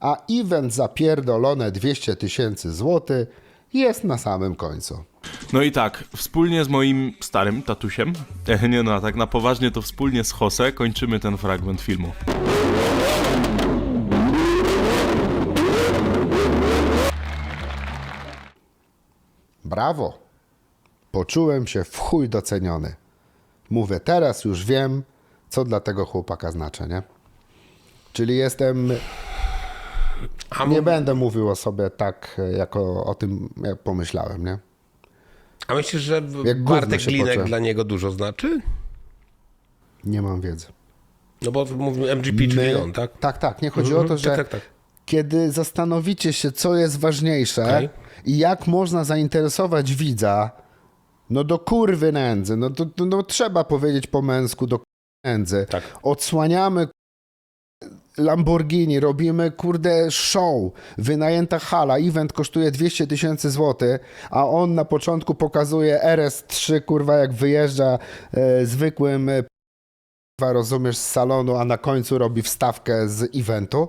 a event za pierdolone 200 tysięcy złotych jest na samym końcu. No i tak, wspólnie z moim starym tatusiem, e, nie no, a tak na poważnie to wspólnie z Jose kończymy ten fragment filmu. Brawo! Poczułem się w chuj doceniony. Mówię, teraz już wiem, co dla tego chłopaka znaczy, nie? Czyli jestem. A, Nie będę mówił o sobie tak, jako o tym, jak pomyślałem, nie? a myślisz, że Jak Bartek Glinek dla niego dużo znaczy? Nie mam wiedzy. No bo mówimy MGP, czyli on, tak? Tak, tak. Nie chodzi Mhm, o to, że tak, tak, tak. kiedy zastanowicie się, co jest ważniejsze Okej. i jak można zainteresować widza, no do kurwy nędzy. No, to, to, no trzeba powiedzieć po męsku, do kurwy nędzy. Tak. Odsłaniamy Lamborghini, robimy kurde show, wynajęta hala, event kosztuje 200 tysięcy złotych, a on na początku pokazuje RS3, kurwa, jak wyjeżdża e, zwykłym e, rozumiesz, z salonu, a na końcu robi wstawkę z eventu.